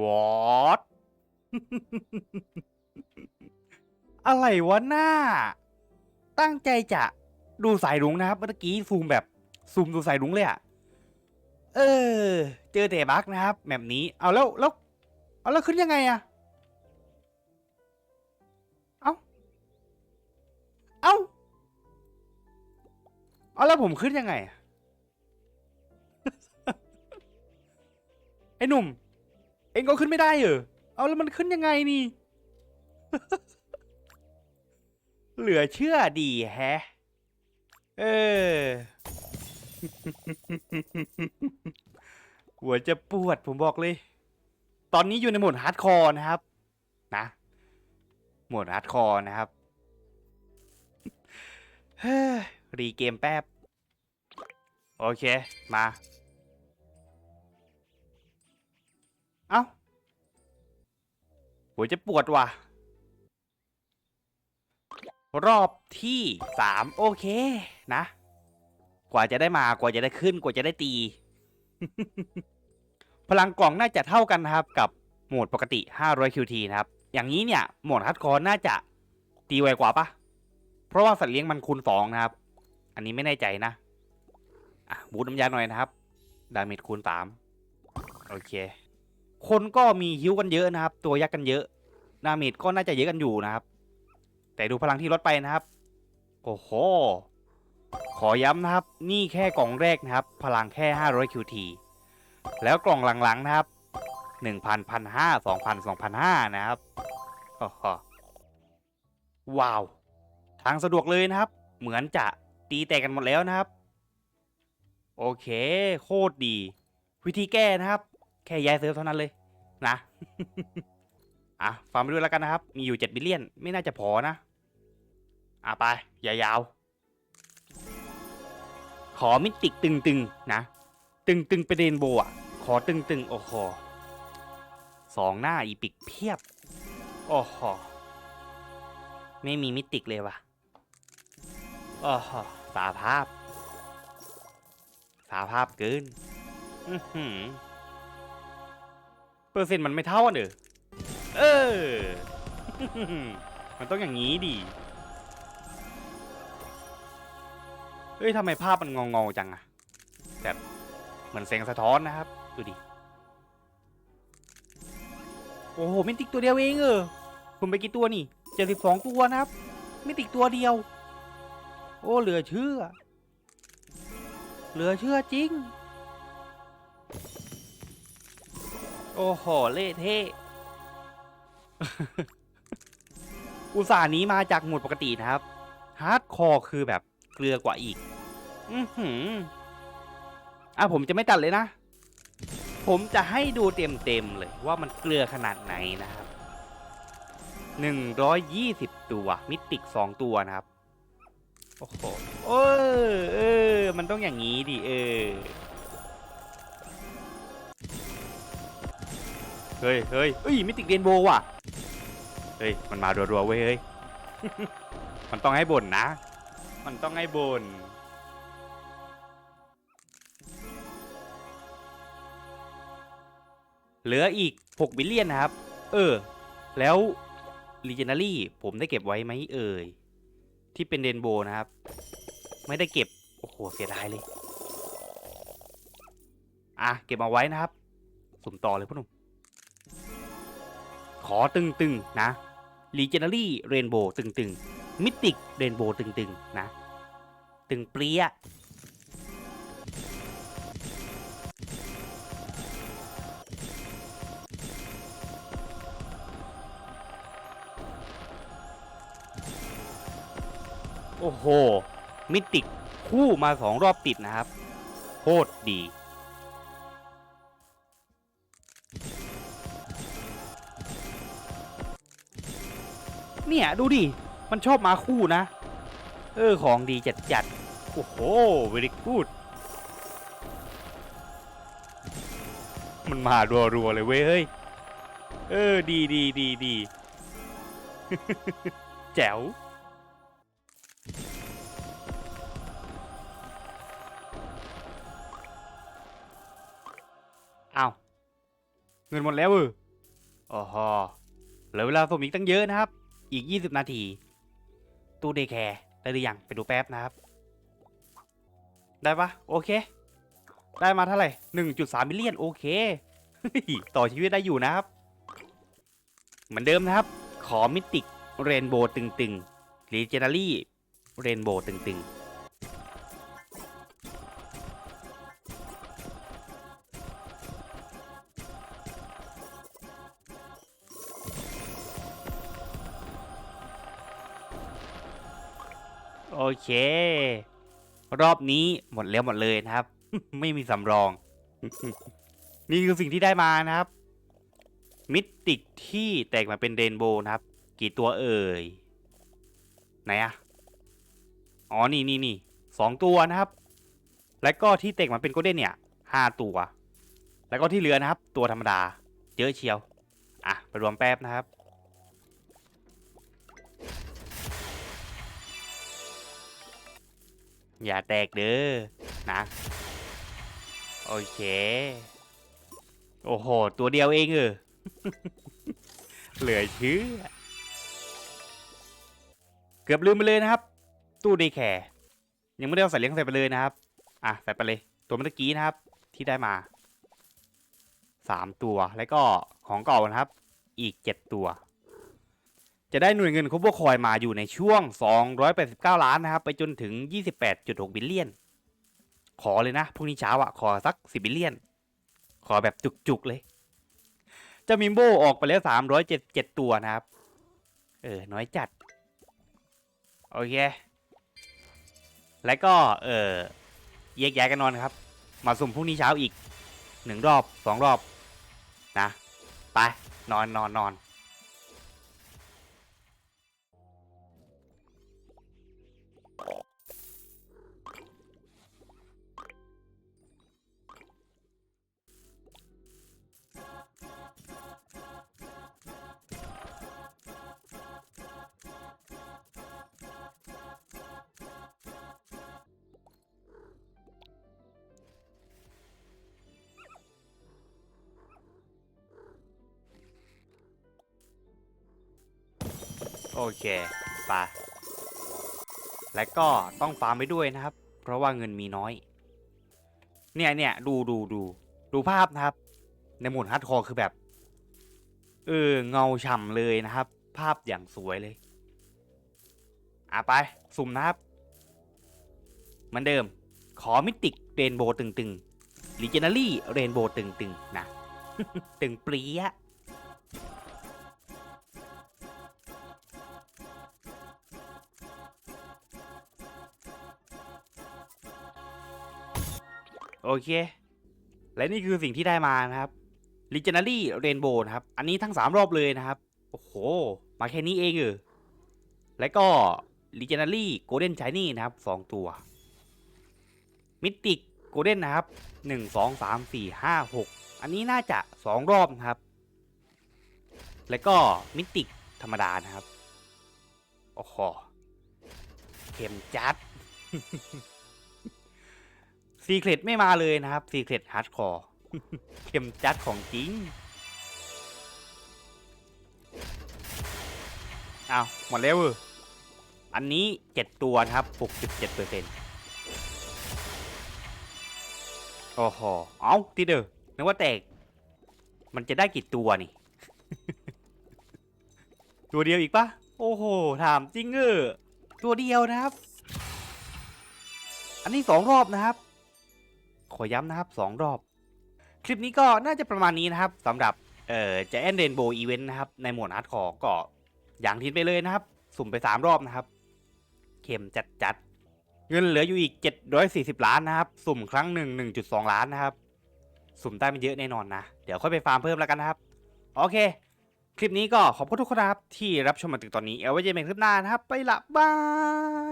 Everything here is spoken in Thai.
วอตอะไรวะหน้า ตั้งใจจะดูสายรุ้งนะครับ เมื่อกี้ซูมแบบซูมดูสายรุ้งเลยอะเออ เจอแต่บั๊กนะครับแบบนี้ เอาแล้วแล้วเอาแล้วขึ้นยังไงอะเอาเอาเอาแล้วผมขึ้นยังไงอะไอ้หนุ่ม เองก็ขึ้นไม่ได้เหรอ เอาแล้วมันขึ้นยังไงนี่ เหลือเชื่อดีแฮะ เออ หัวจะปวดผมบอกเลย ตอนนี้อยู่ในโหมดฮาร์ดคอร์นะครับ นะ โหมดฮาร์ดคอร์นะครับเฮ้ยรีเกมแป๊บ โอเค มา เอ้าหัวจะปวดว่ะ รอบที่สามโอเคนะ กว่าจะได้มากว่าจะได้ขึ้นกว่าจะได้ตี พลังกล่องน่าจะเท่ากันนะครับ กับโหมดปกติ 500 QT นะครับ อย่างนี้เนี่ย โหมดฮัดคอร์น่าจะตีไวกว่าปะเพราะว่าสัตว์เลี้ยงมันคูณ2นะครับ อันนี้ไม่แน่ใจนะ อะ บูทน้ำยาหน่อยนะครับ ดาเมจคูณ3โอเค คนก็มีฮิวกันเยอะนะครับ ตัวยักษ์กันเยอะดาเมจก็น่าจะเยอะกันอยู่นะครับ แต่ดูพลังที่ลดไปนะครับ โอ้โห ขอย้ำนะครับ นี่แค่กล่องแรกนะครับ พลังแค่ 500 QT แล้วกล่องหลังๆนะครับ 1,000 1,500 2,000 2,500 นะครับโอ้โหว้าว ทางสะดวกเลยนะครับ เหมือนจะตีแตกกันหมดแล้วนะครับ โอเค โคตรดี วิธีแก้นะครับ แค่ย้ายเซิร์ฟเท่านั้นเลย นะอะฟังไปด้วยแล้วกันนะครับ มีอยู่7บิลเลียน ไม่น่าจะพอนะ อะไปยาวๆขอมิติกตึงๆนะ ตึงๆไปเรนโบว์อะ ขอตึงๆ โอ้โหสองหน้าอีปิกเพียบ โอ้โหไม่มีมิติกเลยว่ะโอ้โหสาภาพ สาภาพเกิน อื้อหือ เปอร์เซ็นต์มันไม่เท่ากันเด้อเออ มันต้องอย่างนี้ดิ เฮ้ยทำไมภาพมันงงๆจังอะแบบเหมือนแสงสะท้อนนะครับ ดูดิ โอ้โหมิติกตัวเดียวเองเออคุณไปกี่ตัวนี่เจ็ดสิบสองตัวนะครับมิติกตัวเดียว โอ้เหลือเชื่อ เหลือเชื่อจริง โอ้โห เละเทะ อุตส่าห์นี้มาจากหมดปกตินะครับ ฮาร์ดคอร์คือแบบเกลือกว่าอีก อือหืออะผมจะไม่ตัดเลยนะ ผมจะให้ดูเต็มๆเลยว่ามันเกลือขนาดไหนนะครับหนึ่งร้อยยี่สิบตัว มิติกสองตัวนะครับ โอ้โหเออเออ มันต้องอย่างนี้ดิเออ เฮ้ยเฮ้ยเอ้ยมิติกเรนโบว์ว่ะ เฮ้ย มันมารัวๆเว้ยเฮ้ย มันต้องให้บ่นนะ มันต้องให้บ่นเหลืออีก 6 บิลเลียนนะครับ เออ แล้ว Legendary ผมได้เก็บไว้ไหมเอ่ย ที่เป็นเรนโบว์นะครับ ไม่ได้เก็บ โอ้โห เสียดายเลย อะ เก็บเอาไว้นะครับ สุ่มต่อเลยพ่อหนุ่ม ขอตึงๆนะ Legendary Rainbow ตึงๆ Mythic Rainbow ตึงๆนะ ตึงเปรี้ยโอ้โห มิติกคู่มาสองรอบติดนะครับโคตรดี เนี่ยดูดิ มันชอบมาคู่นะ เออ ของดีจัดจัดโอ้โห very good มันมารัวๆเลยเว้ยเฮ้ย เออ ดีดีดีดีแจ๋วเอาเงินหมดแล้วเออโอ้โหเหลือเวลาสุ่มอีกตั้งเยอะนะครับ อีก 20 นาที ตู้เดย์แคร์ได้หรือยังไปดูแป๊บนะครับ ได้ปะโอเค ได้มาเท่าไหร่ 1.3 มิลเลียน โอเค ต่อชีวิตได้อยู่นะครับ เหมือนเดิมนะครับ ขอมิติกเรนโบว์ตึงๆรีเจนารี่เรนโบว์ตึงๆ เค รอบนี้หมดแล้วหมดเลยนะครับ ไม่มีสำรอง นี่คือสิ่งที่ได้มานะครับ มิติกที่แตกมาเป็นเรนโบว์นะครับ กี่ตัวเอ่ย ไหนอะอ๋อ นี่นี่นี่สองตัวนะครับ แล้วก็ที่แตกมาเป็นโกลเด้นเนี่ยห้าตัว แล้วก็ที่เหลือนะครับ ตัวธรรมดา เยอะเชียว อะ ไปรวมแป๊บนะครับ อย่าแตกเด้อนะ โอเค โอ้โห ตัวเดียวเองเออเหลือเชื่อเกือบลืมไปเลยนะครับ ตู้ดีแคร์ยังไม่ได้เอาใส่เลี้ยงใส่ไปเลยนะครับ อะใส่ไปเลย ตัวเมื่อกี้นะครับ ที่ได้มาสามตัวแล้วก็ของเก่านะครับ อีกเจ็ดตัว จะได้หน่วยเงินคูเปอร์คอยมาอยู่ในช่วง 289 ล้านนะครับ ไปจนถึง 28.6 บิลเลียน ขอเลยนะพรุ่งนี้เช้าอะขอสัก 10 บิลเลียน ขอแบบจุกๆเลยจ้ามิมโบออกไปแล้ว 377 ตัวนะครับ เออ น้อยจัด โอเค แล้วก็ เออแยกย้ายกันนอนครับ มาสุ่มพรุ่งนี้เช้าอีกหนึ่งรอบสองรอบ นะ ไป นอนนอนนอน เคไปและก็ต้องฟาร์มไปด้วยนะครับ เพราะว่าเงินมีน้อย เนี่ยเนี่ยดูดูดูดูภาพนะครับ ในหมดฮาร์ดคอร์คือแบบเออเงาฉ่ำเลยนะครับ ภาพอย่างสวยเลยอะไป สุ่มนะครับเหมือนเดิม ขอมิติกเรนโบว์ตึงๆลิเจนารี่เรนโบว์ตึงๆนะ ตึงเปรี้ย โอเค และนี่คือสิ่งที่ได้มานะครับ Legendary Rainbow นะครับ อันนี้ทั้ง 3 รอบเลยนะครับ โอ้โห มาแค่นี้เองเออแล้วก็ Legendary Golden Shiny นะครับ 2 ตัว Mythic Golden นะครับ 1 2 3 4 5 6 อันนี้น่าจะ 2 รอบนะครับ แล้วก็ Mythic ธรรมดานะครับ โอ้โหเข็มจัด ซีเครตไม่มาเลยนะครับซีเครตฮาร์ดคอร์เข้มจัดของจริงอ้าวหมดแล้วเว้ยอันนี้เจ็ดตัวนะครับหกสิบเจ็ดเปอร์เซ็นต์โอ้โหเอาทีเดียวนึกว่าแตก มันจะได้กี่ตัวนี่ ตัวเดียวอีกปะโอ้โห ถามจริงเออตัวเดียวนะครับ อันนี้สองรอบนะครับ ขอย้ำนะครับ 2 รอบ คลิปนี้ก็น่าจะประมาณนี้นะครับสำหรับเอ่อจะแอนเดนโบอีเวนต์นะครับ ในหมวดอาร์ตคอร์ก็อย่างทิ้ไปเลยนะครับ สุ่มไป 3 รอบนะครับ เข็มจัดจัดๆเงินเหลืออยู่อีก 740 ล้านนะครับ สุ่มครั้งหนึ่ง1.2 ล้านนะครับ สุ่มได้ไม่เยอะแน่นอนนะ เดี๋ยวค่อยไปฟาร์มเพิ่มแล้วกันนะครับ โอเค คลิปนี้ก็ขอบคุณทุกคนนะครับที่รับชมมาถึงตอนนี้ เอาไว้เจอกันคลิปหน้านะครับ ไปละบาย